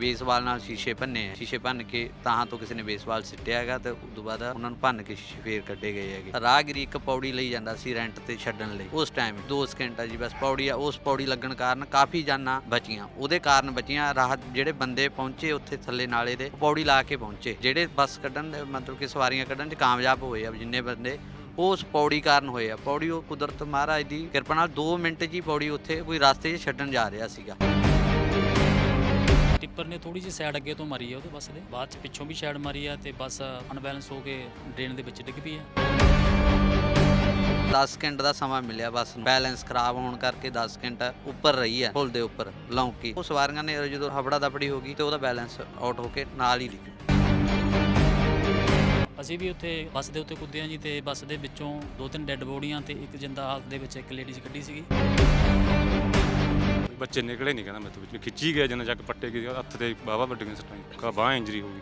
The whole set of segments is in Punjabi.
ਬੇਸਬਾਲ ਨਾਲ ਸ਼ੀਸ਼ੇ ਭੰਨੇ ਆ। ਸ਼ੀਸ਼ੇ ਭੰਨ ਕੇ ਤਾਂ ਤੋਂ ਕਿਸੇ ਨੇ ਬੇਸਬਾਲ ਸਿੱਟਿਆ ਹੈਗਾ ਤੇ ਉਸ ਤੋਂ ਬਾਅਦ ਉਹਨਾਂ ਨੂੰ ਭੰਨ ਕੇ ਸ਼ੀਸ਼ੇ ਫੇਰ ਕੱਢੇ ਗਏ ਹੈਗੇ। ਰਾਹਗੀਰੀ ਇੱਕ ਪੌੜੀ ਲਈ ਜਾਂਦਾ ਸੀ ਰੈਂਟ ਤੇ ਛੱਡਣ ਲਈ। ਉਸ ਟਾਈਮ 2 ਸਕਿੰਟ ਆ ਜੀ, ਬਸ ਪੌੜੀ ਆ। ਉਸ ਪੌੜੀ ਲੱਗਣ ਕਾਰਨ ਕਾਫੀ ਜਾਨਾਂ ਬਚੀਆਂ। ਉਹਦੇ ਕਾਰਨ ਬਚੀਆਂ ਰਾਹਤ ਜਿਹੜੇ ਬੰਦੇ ਪਹੁੰਚੇ ਉੱਥੇ ਥੱਲੇ ਨਾਲੇ ਦੇ ਪੌੜੀ ਲਾ ਕੇ ਪਹੁੰਚੇ। ਜਿਹੜੇ ਬੱਸ ਕੱਢਣ ਦੇ, ਮਤਲਬ ਕਿ ਸਵਾਰੀਆਂ ਕੱਢਣ 'ਚ ਕਾਮਯਾਬ ਹੋਏ ਆ ਜਿੰਨੇ ਬੰਦੇ, ਉਹ ਉਸ ਪੌੜੀ ਕਾਰਨ ਹੋਏ ਆ। ਪੌੜੀ ਉਹ ਕੁਦਰਤ ਮਹਾਰਾਜ ਦੀ ਕਿਰਪਾ ਨਾਲ 2 ਮਿੰਟ 'ਚ ਹੀ ਪੌੜੀ ਉੱਥੇ ਕੋਈ ਰਸਤੇ 'ਚ ਛੱਡਣ ਜਾ ਰਿਹਾ ਸੀਗਾ। ਟਿੱਪਰ ਨੇ ਥੋੜੀ ਜਿਹੀ ਸਾਈਡ ਅੱਗੇ ਤੋਂ ਮਾਰੀ ਆ ਉਹਦੇ ਬੱਸ ਦੇ ਬਾਅਦ ਚ ਪਿੱਛੋਂ ਵੀ ਸਾਈਡ ਮਾਰੀ ਆ ਤੇ ਬੱਸ ਅਨਬੈਲੈਂਸ ਹੋ ਕੇ ਡਰੇਨ ਦੇ ਵਿੱਚ ਡਿੱਗ ਪਈ ਆ 10 ਸਕਿੰਟ ਦਾ ਸਮਾਂ ਮਿਲਿਆ ਬੱਸ ਨੂੰ ਬੈਲੈਂਸ ਖਰਾਬ ਹੋਣ ਕਰਕੇ 10 ਸਕਿੰਟ ਉੱਪਰ ਰਹੀ ਹੈ ਪੁਲ ਦੇ ਉੱਪਰ ਲੌਂਕੀ ਉਹ ਸਵਾਰੀਆਂ ਨੇ ਜਦੋਂ ਹਬੜਾ ਦਬੜੀ ਹੋ ਗਈ ਤੇ ਉਹਦਾ ਬੈਲੈਂਸ ਆਊਟ ਹੋ ਕੇ ਨਾਲ ਹੀ ਡਿੱਗੀ ਅਸੀਂ ਵੀ ਉੱਥੇ ਬੱਸ ਦੇ ਉੱਤੇ ਕੁੱਦੇ ਆ ਜੀ ਤੇ ਬੱਸ ਦੇ ਵਿੱਚੋਂ ਦੋ ਤਿੰਨ ਡੈੱਡ ਬੋਡੀਆਂ ਤੇ ਇੱਕ ਜਿੰਦਾ ਹਾਲਤ ਦੇ ਵਿੱਚ ਇੱਕ ਲੇਡੀਜ਼ ਕੱਢੀ ਸੀਗੀ ਬੱਚੇ ਨਿਕਲੇ ਨਹੀਂ ਕਹਿੰਦਾ ਮੈਥੋਂ ਵਿੱਚ। ਖਿੱਚੀ ਗਿਆ ਜਿੰਨਾ ਚੱਕ ਪੱਟੇ ਗਏ, ਹੱਥ ਤੇ ਬਾਵਾ ਵੱਡੀਆਂ ਸੱਟਾਂ ਕਾ ਬਾਹ ਇੰਜਰੀ ਹੋ ਗਈ।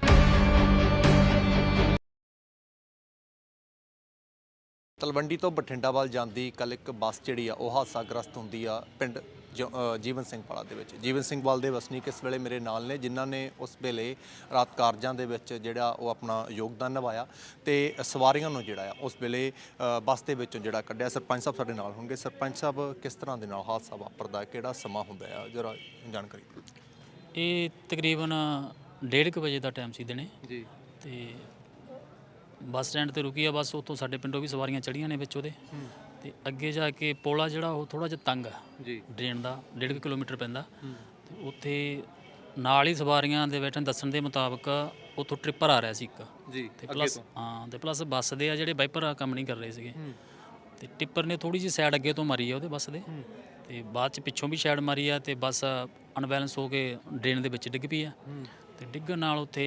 ਤਲਵੰਡੀ ਤੋਂ ਬਠਿੰਡਾ ਵੱਲ ਜਾਂਦੀ ਕੱਲ ਇੱਕ ਬੱਸ ਜਿਹੜੀ ਆ, ਉਹ ਹਾਦਸਾਗ੍ਰਸਤ ਹੁੰਦੀ ਆ ਪਿੰਡ ਜੀਵਨ ਸਿੰਘ ਵਾਲਾ ਦੇ ਵਿੱਚ। ਜੀਵਨ ਸਿੰਘ ਵਾਲ ਦੇ ਵਸਨੀਕ ਇਸ ਵੇਲੇ ਮੇਰੇ ਨਾਲ ਨੇ ਜਿਨ੍ਹਾਂ ਨੇ ਉਸ ਵੇਲੇ ਰਾਤ ਕਾਰਜਾਂ ਦੇ ਵਿੱਚ ਜਿਹੜਾ ਉਹ ਆਪਣਾ ਯੋਗਦਾਨ ਨਿਭਾਇਆ ਤੇ ਸਵਾਰੀਆਂ ਨੂੰ ਜਿਹੜਾ ਆ ਉਸ ਵੇਲੇ ਬੱਸ ਦੇ ਵਿੱਚੋਂ ਜਿਹੜਾ ਕੱਢਿਆ। ਸਰਪੰਚ ਸਾਹਿਬ ਸਾਡੇ ਨਾਲ ਹੋਣਗੇ। ਸਰਪੰਚ ਸਾਹਿਬ ਕਿਸ ਤਰ੍ਹਾਂ ਦੇ ਨਾਲ ਹਾਦਸਾ ਵਾਪਰਦਾ? ਕਿਹੜਾ ਸਮਾਂ ਹੁੰਦਾ ਹੈ ਜਰਾ ਜਾਣਕਾਰੀ ਇਹ ਤਕਰੀਬਨ 1:30 ਵਜੇ ਦਾ ਟਾਈਮ ਸੀ ਦਿਨੇ। ਜੀ। ਤੇ ਬੱਸ ਸਟੈਂਡ ਤੇ ਰੁਕੀ ਆ ਬੱਸ। ਉੱਥੋਂ ਸਾਡੇ ਪਿੰਡੋਂ ਵੀ ਸਵਾਰੀਆਂ ਚੜੀਆਂ ਨੇ ਵਿੱਚ ਉਹਦੇ। ਤੇ ਅੱਗੇ ਜਾ ਕੇ ਪੋਲਾ ਜਿਹੜਾ ਉਹ ਥੋੜਾ ਜਿਹਾ ਤੰਗ ਆ। ਜੀ। ਡਰੇਨ ਦਾ 1.5 ਕਿਲੋਮੀਟਰ ਪੈਂਦਾ। ਤੇ ਉੱਥੇ ਨਾਲ ਹੀ ਸਵਾਰੀਆਂ ਦੇ ਬੈਠਣ ਦੱਸਣ ਦੇ ਮੁਤਾਬਕ ਉੱਥੋਂ ਟ੍ਰਿਪਰ ਆ ਰਿਹਾ ਸੀ ਇੱਕ। ਜੀ ਤੇ ਪਲੱਸ ਹਾਂ ਤੇ ਪਲੱਸ ਬੱਸ ਦੇ ਆ ਜਿਹੜੇ ਵਾਈਪਰ ਕੰਮ ਨਹੀਂ ਕਰ ਰਹੇ ਸੀਗੇ। ਤੇ ਟਿੱਪਰ ਨੇ ਥੋੜੀ ਜਿਹੀ ਸਾਈਡ ਅੱਗੇ ਤੋਂ ਮਾਰੀ ਆ ਉਹਦੇ ਬੱਸ ਦੇ। ਤੇ ਬਾਅਦ ਚ ਪਿੱਛੋਂ ਵੀ ਸਾਈਡ ਮਾਰੀ ਆ ਤੇ ਬੱਸ ਅਨਬੈਲੈਂਸ ਹੋ ਕੇ ਡਰੇਨ ਦੇ ਵਿੱਚ ਡਿੱਗ ਪਈ ਆ। ਤੇ ਡਿੱਗਣ ਨਾਲ ਉੱਥੇ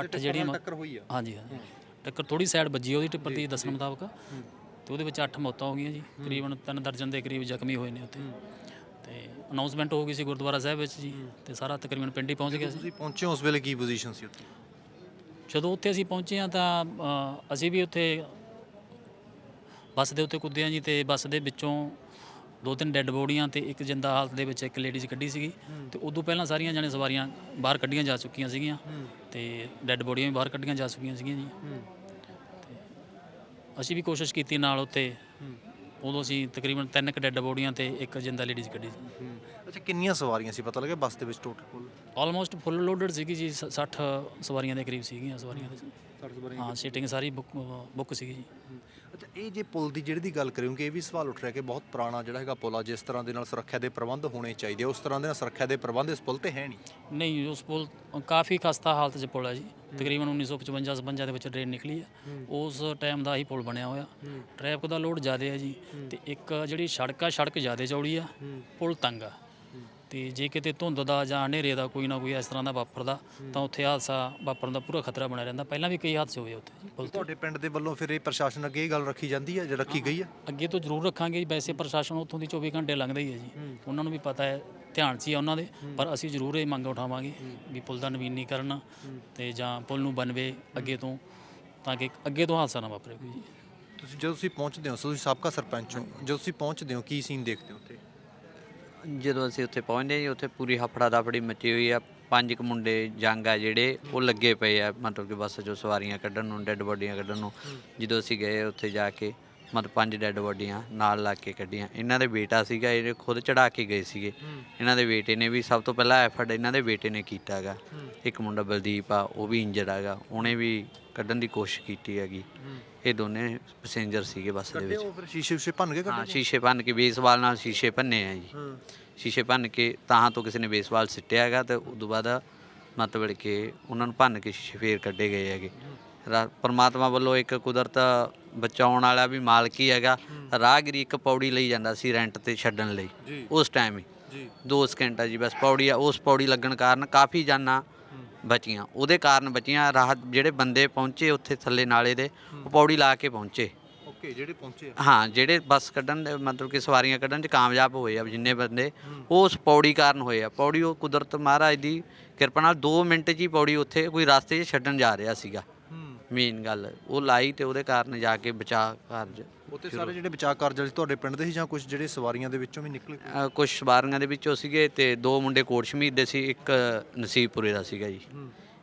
ਅੱਠ ਜਿਹੜੀਆਂ ਟੱਕਰ ਹੋਈ ਆ। ਹਾਂਜੀ ਹਾਂਜੀ। ਟੱਕਰ ਥੋੜੀ ਸਾਈਡ ਵੱਜੀ ਉਹਦੀ ਟਿੱਪਰ ਦੀ ਦੱਸਣ ਮੁਤਾਬਕ। ਤੇ ਉਹਦੇ ਵਿੱਚ 8 ਮੌਤਾਂ ਹੋ ਗਈਆਂ ਜੀ ਤਕਰੀਬਨ 3 ਦਰਜਨ ਦੇ ਕਰੀਬ ਜ਼ਖਮੀ ਹੋਏ ਨੇ ਉੱਥੇ। ਤੇ ਅਨਾਉਂਸਮੈਂਟ ਹੋ ਗਈ ਸੀ ਗੁਰਦੁਆਰਾ ਸਾਹਿਬ ਵਿੱਚ ਜੀ ਤੇ ਸਾਰਾ ਤਕਰੀਬਨ ਪਿੰਡ ਹੀ ਪਹੁੰਚ ਗਿਆ ਸੀ। ਤੁਸੀਂ ਪਹੁੰਚੇ ਉਸ ਵੇਲੇ ਕੀ ਪੋਜੀਸ਼ਨ ਸੀ ਉੱਥੇ? ਜਦੋਂ ਉੱਥੇ ਅਸੀਂ ਪਹੁੰਚੇ ਹਾਂ ਤਾਂ ਅ, ਅਸੀਂ ਵੀ ਉੱਥੇ ਬੱਸ ਦੇ ਉੱਤੇ ਕੁੱਦੇ ਹਾਂ ਜੀ ਤੇ ਬੱਸ ਦੇ ਵਿੱਚੋਂ ਦੋ ਤਿੰਨ ਡੈੱਡ ਬੋਡੀਆਂ ਤੇ ਇੱਕ ਜਿੰਦਾ ਹਾਲਤ ਦੇ ਵਿੱਚ ਇੱਕ ਲੇਡੀਜ਼ ਕੱਢੀ ਸੀਗੀ। ਤੇ ਉਦੋਂ ਪਹਿਲਾਂ ਸਾਰੀਆਂ ਜਣੇ ਸਵਾਰੀਆਂ ਬਾਹਰ ਕੱਢੀਆਂ ਜਾ ਚੁੱਕੀਆਂ ਸੀਗੀਆਂ। ਤੇ ਡੈੱਡ ਬੋਡੀਆਂ ਵੀ ਬਾਹਰ ਕੱਢੀਆਂ ਜਾ ਚੁੱਕੀਆਂ ਸੀਗੀਆਂ ਜੀ। ਅਸੀਂ ਵੀ ਕੋਸ਼ਿਸ਼ ਕੀਤੀ ਨਾਲ ਉੱਤੇ ਉਦੋਂ ਅਸੀਂ ਤਕਰੀਬਨ ਤਿੰਨ ਕ ਡੈੱਡ ਬੋਡੀਆਂ ਤੇ ਇੱਕ ਜਿੰਦਾ ਲੇਡੀਜ਼ ਕੱਢੀ ਸੀ। ਅੱਛਾ ਕਿੰਨੀਆਂ ਸਵਾਰੀਆਂ ਸੀ? ਪਤਾ ਲੱਗਿਆ ਬੱਸ ਦੇ ਵਿੱਚ ਟੋਟਲ ਕੁੱਲ? ਆਲਮੋਸਟ ਫੁੱਲ ਲੋਡਡ ਸੀਗੀ ਜੀ ਸ- 60 ਸਵਾਰੀਆਂ ਦੇ ਕਰੀਬ ਸੀਗੀਆਂ ਸਵਾਰੀਆਂ ਦੇ। 60 ਸਵਾਰੀਆਂ ਹਾਂ ਸੀਟਿੰਗ ਸਾਰੀ ਬੁੱਕ ਬੁੱਕ ਸੀਗੀ ਜੀ। ਅੱਛਾ ਇਹ ਜੇ ਪੁਲ ਦੀ ਜਿਹੜੀ ਦੀ ਗੱਲ ਕਰੀਏ ਇਹ ਵੀ ਸਵਾਲ ਉੱਠ ਰਿਹਾ ਕਿ ਬਹੁਤ ਪੁਰਾਣਾ ਜਿਹੜਾ ਹੈਗਾ ਪੁਲ ਆ ਜਿਸ ਤਰ੍ਹਾਂ ਦੇ ਨਾਲ ਸੁਰੱਖਿਆ ਦੇ ਪ੍ਰਬੰਧ ਹੋਣੇ ਚਾਹੀਦੇ ਆ, ਉਸ ਤਰ੍ਹਾਂ ਦੇ ਨਾਲ ਸੁਰੱਖਿਆ ਦੇ ਪ੍ਰਬੰਧ ਇਸ ਪੁਲ ਤੇ ਹੈ ਨਹੀਂ? ਨਹੀਂ ਉਸ ਪੁਲ ਕਾਫੀ ਖਸਤਾ ਹਾਲਤ 'ਚ ਪੁਲ ਹੈ ਜੀ। ਤਕਰੀਬਨ 1955 57 ਦੇ ਵਿੱਚ ਟ੍ਰੇਨ ਨਿਕਲੀ ਹੈ। ਉਸ ਟਾਈਮ ਦਾ ਹੀ ਪੁਲ ਬਣਿਆ ਹੋਇਆ। ਟ੍ਰੈਫਿਕ ਦਾ ਲੋਡ ਜ਼ਿਆਦਾ ਹੈ ਜੀ। ਤੇ ਇੱਕ ਜਿਹੜੀ ਸੜਕ ਆ ਸੜਕ ਜ਼ਿਆਦਾ ਚੌੜੀ ਆ। ਪੁਲ ਤੰਗ ਆ। ਤੇ ਜੇ ਕਿਤੇ ਧੁੰਦ ਦਾ ਜਾਂ ਹਨੇਰੇ ਦਾ ਕੋਈ ਨਾ ਕੋਈ ਇਸ ਤਰ੍ਹਾਂ ਦਾ ਵਾਪਰਦਾ ਤਾਂ ਉੱਥੇ ਹਾਦਸਾ ਵਾਪਰਨ ਦਾ ਪੂਰਾ ਖਤਰਾ ਬਣਿਆ ਰਹਿੰਦਾ। ਪਹਿਲਾਂ ਵੀ ਕਈ ਹਾਦਸੇ ਹੋਏ ਉੱਥੇ ਜੀ ਪੁਲ ਤੇ। ਤੁਹਾਡੇ ਪਿੰਡ ਦੇ ਵੱਲੋਂ ਫਿਰ ਇਹ ਪ੍ਰਸ਼ਾਸਨ ਅੱਗੇ ਇਹ ਗੱਲ ਰੱਖੀ ਜਾਂਦੀ ਹੈ ਜਾਂ ਰੱਖੀ ਗਈ ਹੈ? ਅੱਗੇ ਤੋਂ ਜ਼ਰੂਰ ਰੱਖਾਂਗੇ ਵੈਸੇ ਪ੍ਰਸ਼ਾਸਨ ਉੱਥੋਂ ਦੀ 24 ਘੰਟੇ ਲੰਘਦਾ ਹੀ ਹੈ ਜੀ। ਉਹਨਾਂ ਨੂੰ ਵੀ ਪਤਾ ਹੈ ਧਿਆਨ 'ਚ ਹੀ ਆ ਉਹਨਾਂ ਦੇ ਪਰ ਅਸੀਂ ਜ਼ਰੂਰ ਇਹ ਮੰਗ ਉਠਾਵਾਂਗੇ ਵੀ ਪੁਲ ਦਾ ਨਵੀਨੀਕਰਨ ਤੇ ਜਾਂ ਪੁਲ ਨੂੰ ਬਣਵੇ ਅੱਗੇ ਤੋਂ ਤਾਂ ਕਿ ਅੱਗੇ ਤੋਂ ਹਾਦਸਾ ਨਾ ਵਾਪਰੇ ਕੋਈ ਜੀ। ਤੁਸੀਂ ਜਦੋਂ ਤੁਸੀਂ ਪਹੁੰਚਦੇ ਹੋ ਤੁਸੀਂ ਸਾਬਕਾ ਸਰਪੰਚ ਹੋ ਜਦੋਂ ਤੁਸੀਂ ਪਹੁੰਚਦੇ ਹੋ ਕੀ ਸੀਨ ਦੇਖਦੇ ਹੋ ਉੱਥੇ? ਜਦੋਂ ਅਸੀਂ ਉੱਥੇ ਪਹੁੰਚੇ ਜੀ ਉੱਥੇ ਪੂਰੀ ਹਫੜਾ ਦਫੜੀ ਮੱਚੀ ਹੋਈ ਆ। ਪੰਜ ਕੁ ਮੁੰਡੇ ਜੰਗ ਆ ਜਿਹੜੇ ਉਹ ਲੱਗੇ ਪਏ ਆ ਮਤਲਬ ਕਿ ਬੱਸ ਚੋਂ ਸਵਾਰੀਆਂ ਕੱਢਣ ਨੂੰ ਡੈੱਡ ਬੋਡੀਆਂ ਕੱਢਣ ਨੂੰ। ਜਦੋਂ ਅਸੀਂ ਗਏ ਉੱਥੇ ਜਾ ਕੇ ਮਤਲਬ ਪੰਜ ਡੈੱਡ ਬੋਡੀਆਂ ਨਾਲ ਲਾ ਕੇ ਕੱਢੀਆਂ। ਇਹਨਾਂ ਦੇ ਬੇਟਾ ਸੀਗਾ ਇਹ ਖੁਦ ਚੜਾ ਕੇ ਗਏ ਸੀਗੇ। ਇਹਨਾਂ ਦੇ ਬੇਟੇ ਨੇ ਵੀ ਸਭ ਤੋਂ ਪਹਿਲਾਂ ਐਫਰਟ ਇਹਨਾਂ ਦੇ ਬੇਟੇ ਨੇ ਕੀਤਾ ਹੈਗਾ ਇੱਕ ਮੁੰਡਾ ਬਲਦੀਪ ਆ ਉਹ ਵੀ ਇੰਜਰਡ ਹੈਗਾ ਉਹਨੇ ਵੀ ਕੱਢਣ ਦੀ ਕੋਸ਼ਿਸ਼ ਕੀਤੀ ਹੈਗੀ। ਇਹ ਦੋਨੇ ਪੈਸੇਂਜਰ ਸੀਗੇ ਬੱਸ ਦੇ ਵਿੱਚ ਉਹ ਫਿਰ ਸ਼ੀਸ਼ੇ ਸ਼ੀਸ਼ੇ ਭੰਨ ਕੇ ਹਾਂ ਸ਼ੀਸ਼ੇ ਭੰਨ ਕੇ ਬੇਸਬਾਲ ਨਾਲ ਸ਼ੀਸ਼ੇ ਭੰਨੇ ਆ ਜੀ। ਸ਼ੀਸ਼ੇ ਭੰਨ ਕੇ ਤਾਂ ਤੋਂ ਕਿਸੇ ਨੇ ਬੇਸਬਾਲ ਸਿੱਟਿਆ ਹੈਗਾ ਤੇ ਉਸ ਤੋਂ ਬਾਅਦ ਮਤਲਬ ਕਿ ਉਹਨਾਂ ਨੂੰ ਭੰਨ ਕੇ ਸ਼ੀਸ਼ੇ ਫੇਰ ਕੱਢੇ ਗਏ ਹੈਗੇ। ਪਰਮਾਤਮਾ ਵੱਲੋਂ ਇੱਕ ਕੁਦਰਤ ਬਚਾਉਣ ਵਾਲਾ ਵੀ ਮਾਲਕ ਹੀ ਹੈਗਾ। ਰਾਹਗੀਰੀ ਇੱਕ ਪੌੜੀ ਲਈ ਜਾਂਦਾ ਸੀ ਰੈਂਟ ਤੇ ਛੱਡਣ ਲਈ। ਉਸ ਟਾਈਮ ਹੀ। ਜੀ। 2 ਸਕਿੰਟ ਜੀ ਬਸ ਪੌੜੀ ਆ ਉਸ ਪੌੜੀ ਲੱਗਣ ਕਾਰਨ ਕਾਫੀ ਜਾਨਾਂ ਬਚੀਆਂ। ਉਹਦੇ ਕਾਰਨ ਬਚੀਆਂ ਰਾਹਤ ਜਿਹੜੇ ਬੰਦੇ ਪਹੁੰਚੇ ਉੱਥੇ ਥੱਲੇ ਨਾਲੇ ਦੇ ਉਹ ਪੌੜੀ ਲਾ ਕੇ ਪਹੁੰਚੇ। ਓਕੇ ਜਿਹੜੇ ਪਹੁੰਚੇ ਆ। ਹਾਂ ਜਿਹੜੇ ਬੱਸ ਕੱਢਣ ਦੇ ਮਤਲਬ ਕਿ ਸਵਾਰੀਆਂ ਕੱਢਣ 'ਚ ਕਾਮਯਾਬ ਹੋਏ ਆ ਜਿੰਨੇ ਬੰਦੇ ਉਹ ਉਸ ਪੌੜੀ ਕਾਰਨ ਹੋਏ ਆ। ਪੌੜੀ ਉਹ ਕੁਦਰਤ ਮਹਾਰਾਜ ਦੀ ਕਿਰਪਾ ਨਾਲ 2 ਮਿੰਟ 'ਚ ਹੀ ਪੌੜੀ ਉੱਥੇ ਕੋਈ ਰਸਤੇ 'ਚ ਛੱਡਣ ਜਾ ਰਿਹਾ ਸੀਗਾ। ਮੇਨ ਗੱਲ। ਉਹ ਲਾਈ ਤੇ ਉਹਦੇ ਕਾਰਨ ਜਾ ਕੇ ਬਚਾ ਕਾਰਜ ਉੱਥੇ ਸਾਰੇ ਜਿਹੜੇ ਬਚਾਅ ਕਾਰਜ ਵਾਲੇ ਤੁਹਾਡੇ ਪਿੰਡ ਦੇ ਸੀ ਜਾਂ ਕੁਝ ਜਿਹੜੇ ਸਵਾਰੀਆਂ ਦੇ ਵਿੱਚੋਂ ਵੀ ਨਿਕਲੇ ਕੁਝ ਸਵਾਰੀਆਂ ਦੇ ਵਿੱਚੋਂ ਸੀਗੇ ਤੇ ਦੋ ਮੁੰਡੇ ਕੋਟ ਸ਼ਮੀਰ ਦੇ ਸੀ ਇੱਕ ਨਸੀਬਪੁਰੇ ਦਾ ਸੀਗਾ ਜੀ।